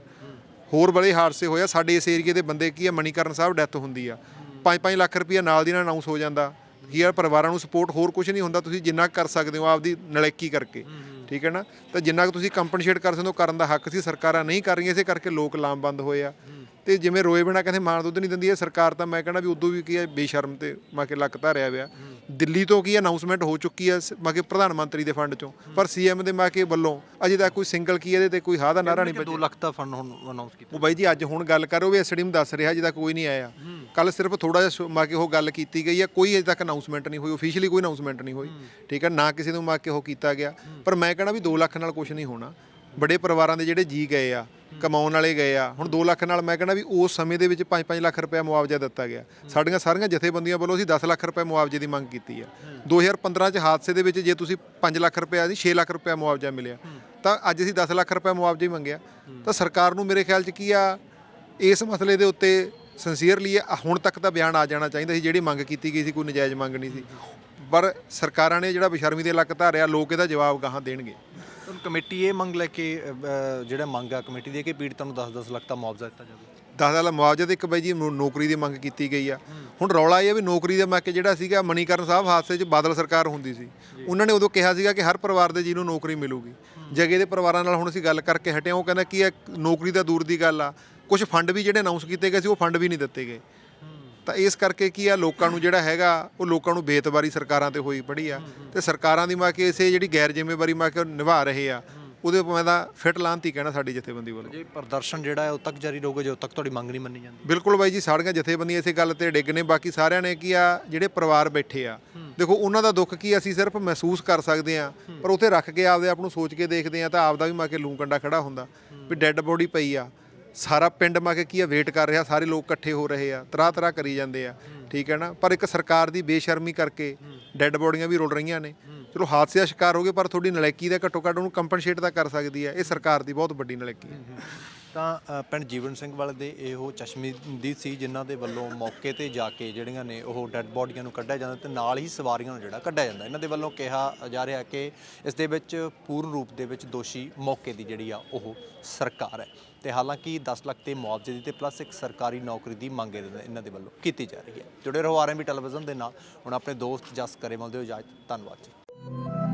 ਹੋਰ ਬੜੇ ਹਾਦਸੇ ਹੋਇਆ ਸਾਡੇ ਇਸ ਏਰੀਏ ਦੇ ਬੰਦੇ ਕੀ ਆ ਮਣੀਕਰਨ ਸਾਹਿਬ ਡੈਥ ਹੁੰਦੀ ਆ। 5-5 ਲੱਖ ਰੁਪਈਆ ਨਾਲ ਦੀ ਨਾਲ ਅਨਾਉਂਸ ਹੋ ਜਾਂਦਾ। ਕੀ ਯਾਰ ਪਰਿਵਾਰਾਂ ਨੂੰ ਸਪੋਰਟ ਹੋਰ ਕੁਝ ਨਹੀਂ ਹੁੰਦਾ। ਤੁਸੀਂ ਜਿੰਨਾ ਕੁ ਕਰ ਸਕਦੇ ਹੋ ਆਪਦੀ ਨਲੇਕੀ ਕਰਕੇ। ਠੀਕ ਹੈ ਨਾ? ਤਾਂ ਜਿੰਨਾ ਕੁ ਤੁਸੀਂ ਕੰਪਨਸੇਟ ਕਰ ਸਕਦੇ ਹੋ, ਕਰਨ ਦਾ ਹੱਕ ਸੀ। ਸਰਕਾਰਾਂ ਨਹੀਂ ਕਰ ਰਹੀਆਂ, ਇਸੇ ਕਰਕੇ ਲੋਕ ਲਾਮਬੰਦ ਹੋਏ ਆ। ਤੇ ਜਿਵੇਂ ਰੋਏ ਬਿਨਾ ਕਹਿੰਦੇ ਮਾਂ ਦੁੱਧ ਨਹੀਂ ਦਿੰਦੀ ਇਹ ਸਰਕਾਰ ਤਾਂ ਮੈਂ ਕਹਿੰਦਾ ਵੀ ਉਦੋਂ ਵੀ ਕੀ ਹੈ ਬੇਸ਼ਰਮ ਤੇ ਮਾ ਕੇ ਲੱਕ ਧਾਰਿਆ ਪਿਆ ਦਿੱਲੀ ਤੋਂ ਕੀ ਅਨਾਉਂਸਮੈਂਟ ਹੋ ਚੁੱਕੀ ਹੈ ਮਾ ਕੇ ਪ੍ਰਧਾਨ ਮੰਤਰੀ ਦੇ ਫੰਡ ਚੋਂ। ਪਰ ਸੀਐਮ ਦੇ ਮਾ ਕੇ ਵੱਲੋਂ ਅਜੇ ਤੱਕ ਕੋਈ ਸਿੰਗਲ ਕੀ ਇਹਦੇ ਤੇ ਕੋਈ ਹਾਂ ਦਾ ਨਾਰਾ ਨਹੀਂ 2 ਲੱਖ ਦਾ ਫੰਡ ਹੁਣ ਅਨਾਉਂਸ ਕੀਤਾ। ਉਹ ਬਾਈ ਜੀ ਅੱਜ ਹੁਣ ਗੱਲ ਕਰੋ ਵੀ ਐਸਡੀਐਮ ਦੱਸ ਰਿਹਾ ਜਿਹਦਾ ਕੋਈ ਨਹੀਂ ਆਇਆ। ਕੱਲ ਸਿਰਫ ਥੋੜਾ ਜਿਹਾ ਮਾ ਕੇ ਉਹ ਗੱਲ ਕੀਤੀ ਗਈ ਹੈ ਕੋਈ ਅਜੇ ਤੱਕ ਅਨਾਉਂਸਮੈਂਟ ਨਹੀਂ ਹੋਈ ਅਫੀਸ਼ੀਅਲੀ ਕੋਈ ਅਨਾਉਂਸਮੈਂਟ ਨਹੀਂ ਹੋਈ। ਠੀਕ ਹੈ ਨਾ ਕਿਸੇ ਨੂੰ ਮਾ ਕੇ ਉਹ ਕੀਤਾ ਗਿਆ। ਪਰ ਮੈਂ ਕਹਿੰਦਾ ਵੀ 2 ਲੱਖ ਨਾਲ ਕੁਝ ਨਹੀਂ ਹੋਣਾ। ਬੜੇ ਪਰਿਵਾਰਾਂ ਦੇ ਜਿਹੜੇ ਜੀ ਗਏ ਆ ਕਮਾਉਣ ਵਾਲੇ ਗਏ ਆ। ਹੁਣ 2 ਲੱਖ ਨਾਲ ਮੈਂ ਕਹਿੰਦਾ ਵੀ ਉਸ ਸਮੇਂ ਦੇ ਵਿੱਚ 5-5 ਲੱਖ ਰੁਪਏ ਮੁਆਵਜ਼ਾ ਦਿੱਤਾ ਗਿਆ। ਸਾਡੀਆਂ ਸਾਰੀਆਂ ਜਥੇਬੰਦੀਆਂ ਵੱਲੋਂ ਅਸੀਂ 10 ਲੱਖ ਰੁਪਏ ਮੁਆਵਜ਼ੇ ਦੀ ਮੰਗ ਕੀਤੀ ਆ। 2015 ਚ ਹਾਦਸੇ ਦੇ ਵਿੱਚ ਜੇ ਤੁਸੀਂ 5 ਲੱਖ ਰੁਪਏ ਦੀ 6 ਲੱਖ ਰੁਪਏ ਮੁਆਵਜ਼ਾ ਮਿਲਿਆ, ਤਾਂ ਅੱਜ ਅਸੀਂ 10 ਲੱਖ ਰੁਪਏ ਮੁਆਵਜ਼ਾ ਹੀ ਮੰਗਿਆ। ਤਾਂ ਸਰਕਾਰ ਨੂੰ ਮੇਰੇ ਖਿਆਲ ਚ ਕੀ ਆ, ਇਸ ਮਸਲੇ ਦੇ ਉੱਤੇ ਸਿੰਸੀਅਰਲੀ ਹੁਣ ਤੱਕ ਤਾਂ ਬਿਆਨ ਆ ਜਾਣਾ ਚਾਹੀਦਾ ਸੀ, ਜਿਹੜੀ ਮੰਗ ਕੀਤੀ ਗਈ ਸੀ, ਕੋਈ ਨਜਾਇਜ਼ ਮੰਗ ਨਹੀਂ ਸੀ। ਪਰ ਸਰਕਾਰਾਂ ਨੇ ਜਿਹੜਾ ਬਸ਼ਰਮੀ ਦੇ ਲੱਕ ਧਾਰਿਆ, ਲੋਕ ਇਹਦਾ ਜਵਾਬ ਗਾਹਾਂ ਦੇਣਗੇ। ਹੁਣ ਕਮੇਟੀ ਇਹ ਮੰਗ ਲੈ ਕੇ ਅ, ਜਿਹੜਾ ਮੰਗ ਆ ਕਮੇਟੀ ਦੀ ਕਿ ਪੀੜਤਾਂ ਨੂੰ 10-10 ਲੱਖ ਦਾ ਮੁਆਵਜ਼ਾ ਦਿੱਤਾ ਜਾਵੇ? ਦਸ ਹਜ਼ਾਰ ਮੁਆਵਜ਼ੇ ਤੇ ਇੱਕ ਬਾਈ ਜੀ ਨੌ- ਨੌਕਰੀ ਦੀ ਮੰਗ ਕੀਤੀ ਗਈ ਆ। ਹੁਣ ਰੌਲਾ ਇਹ ਆ ਵੀ ਨੌਕਰੀ ਦਾ ਮੈਂ ਕਿ ਜਿਹੜਾ ਸੀਗਾ ਮਨੀਕਰਨ ਸਾਹਿਬ ਹਾਦਸੇ 'ਚ ਬਾਦਲ ਸਰਕਾਰ ਹੁੰਦੀ ਸੀ। ਉਹਨਾਂ ਨੇ ਉਦੋਂ ਕਿਹਾ ਸੀਗਾ ਕਿ ਹਰ ਪਰਿਵਾਰ ਦੇ ਜੀ ਨੂੰ ਨੌਕਰੀ ਮਿਲੂਗੀ ਜਗੇ ਦੇ ਪਰਿਵਾਰਾਂ ਨਾਲ ਹੁਣ ਅਸੀਂ ਗੱਲ ਕਰਕੇ ਹਟੇ ਹਾਂ। ਉਹ ਕਹਿੰਦਾ ਕੀ ਹੈ ਨੌਕਰੀ ਤਾਂ ਦੂਰ ਦੀ ਗੱਲ ਆ। ਕੁਝ ਫੰਡ ਵੀ ਜਿਹੜੇ ਅਨਾਉਂਸ ਕੀਤੇ ਗਏ ਸੀ ਉਹ ਫੰਡ ਵੀ ਨਹੀਂ ਦਿੱਤੇ ਗਏ। ਤਾਂ ਇਸ ਕਰਕੇ ਕੀ ਆ ਲੋਕਾਂ ਨੂੰ ਜਿਹੜਾ ਹੈਗਾ ਉਹ ਲੋਕਾਂ ਨੂੰ ਬੇਤਬਾਰੀ ਸਰਕਾਰਾਂ ਤੇ ਹੋਈ ਪੜੀ ਆ। ਤੇ ਸਰਕਾਰਾਂ ਦੀ ਮਾ ਕੇ ਇਸੇ ਜਿਹੜੀ ਗੈਰ ਜ਼ਿੰਮੇਵਾਰੀ ਮਾ ਕੇ ਨਿਭਾ ਰਹੇ ਆ ਉਹਦੇ ਮੈਂ ਤਾਂ ਫਿਟ ਲਾਂਤੀ ਕਹਿਣਾ ਸਾਡੀ ਜਥੇਬੰਦੀ ਵੱਲੋਂ। ਜੇ ਪ੍ਰਦਰਸ਼ਨ ਜਿਹੜਾ ਹੈ ਉਹ ਤੱਕ ਜਾਰੀ ਰਹੂਗਾ ਜਦੋਂ ਤੱਕ ਤੁਹਾਡੀ ਮੰਗ ਨਹੀਂ ਮੰਨੀ ਜਾਂਦੀ? ਬਿਲਕੁਲ ਬਾਈ ਜੀ ਸਾਰੀਆਂ ਜਥੇਬੰਦੀਆਂ ਇਸੇ ਗੱਲ ਤੇ ਡਿੱਗ ਨੇ ਬਾਕੀ ਸਾਰਿਆਂ ਨੇ ਕੀ ਆ ਜਿਹੜੇ ਪਰਿਵਾਰ ਬੈਠੇ ਆ ਦੇਖੋ ਉਹਨਾਂ ਦਾ ਦੁੱਖ ਕੀ ਅਸੀਂ ਸਿਰਫ ਮਹਿਸੂਸ ਕਰ ਸਕਦੇ ਆ ਪਰ ਉੱਥੇ ਰੱਖ ਕੇ ਆਪਦੇ ਆਪ ਨੂੰ ਸੋਚ ਕੇ ਦੇਖਦੇ ਆ ਤਾਂ ਆਪਦਾ ਵੀ ਮਾ ਕੇ ਲੂੰ ਕੰਡਾ ਖੜਾ ਹੁੰਦਾ ਵੀ ਡੈੱਡ ਬੋਡੀ ਪਈ ਆ। ਸਾਰਾ ਪਿੰਡ ਮਾ ਕੇ ਕੀ ਆ ਵੇਟ ਕਰ ਰਿਹਾ ਸਾਰੇ ਲੋਕ ਇਕੱਠੇ ਹੋ ਰਹੇ ਆ ਤਰਾ ਤਰਾ ਕਰੀ ਜਾਂਦੇ ਆ ਠੀਕ ਹੈ ਨਾ? ਪਰ ਇੱਕ ਸਰਕਾਰ ਦੀ ਬੇਸ਼ਰਮੀ ਕਰਕੇ ਡੈੱਡ ਬੋਡੀਆਂ ਵੀ ਰੁਲ ਰਹੀਆਂ ਨੇ। ਚਲੋ ਹਾਦਸੇ ਦਾ ਸ਼ਿਕਾਰ ਹੋ ਗਏ ਪਰ ਤੁਹਾਡੀ ਨਲਾਇਕੀ ਦਾ ਘੱਟੋ ਘੱਟ ਉਹਨੂੰ ਕੰਪਨਸੇਟ ਤਾਂ ਕਰ ਸਕਦੀ ਹੈ ਇਹ ਸਰਕਾਰ ਦੀ ਬਹੁਤ ਵੱਡੀ ਨਲਾਇਕੀ ਹੈ ਤਾਂ ਪਿੰਡ ਜੀਵਨ ਸਿੰਘ ਵਾਲੇ ਦੇ ਇਹੋ ਚਸ਼ਮਦੀਦ ਸੀ ਜਿਨ੍ਹਾਂ ਦੇ ਵੱਲੋਂ ਮੌਕੇ ਤੇ ਜਾ ਕੇ ਜਿਹੜੀਆਂ ਨੇ ਉਹ ਡੈੱਡ ਬੋਡੀਆਂ ਨੂੰ ਕੱਢਿਆ ਜਾਂਦਾ ਤੇ ਨਾਲ ਹੀ ਸਵਾਰੀਆਂ ਨੂੰ ਜਿਹੜਾ ਕੱਢਿਆ ਜਾਂਦਾ। ਇਹਨਾਂ ਦੇ ਵੱਲੋਂ ਕਿਹਾ ਜਾ ਰਿਹਾ ਕਿ ਇਸ ਦੇ ਵਿੱਚ ਪੂਰਨ ਰੂਪ ਦੇ ਵਿੱਚ ਦੋਸ਼ੀ ਮੌਕੇ ਦੀ ਜਿਹੜੀ ਆ ਉਹ ਸਰਕਾਰ ਹੈ। ਤੇ ਹਾਲਾਂਕਿ 10 ਲੱਖ ਤੇ ਮੁਆਵਜ਼ੇ ਦੀ ਤੇ ਪਲੱਸ ਇੱਕ ਸਰਕਾਰੀ ਨੌਕਰੀ ਦੀ ਮੰਗ ਇਹਨਾਂ ਦੇ ਵੱਲੋਂ ਕੀਤੀ ਜਾ ਰਹੀ ਹੈ। ਜੁੜੇ ਰਹੋ ਆਰਐਮਬੀ ਟੈਲੀਵਿਜ਼ਨ ਦੇ ਨਾਲ। ਹੁਣ ਆਪਣੇ ਦੋਸਤ ਜਸ ਕਰੇਮਲ ਦਿਓ ਇਜਾਜ਼ਤ ਧੰਨਵਾਦ ਜੀ।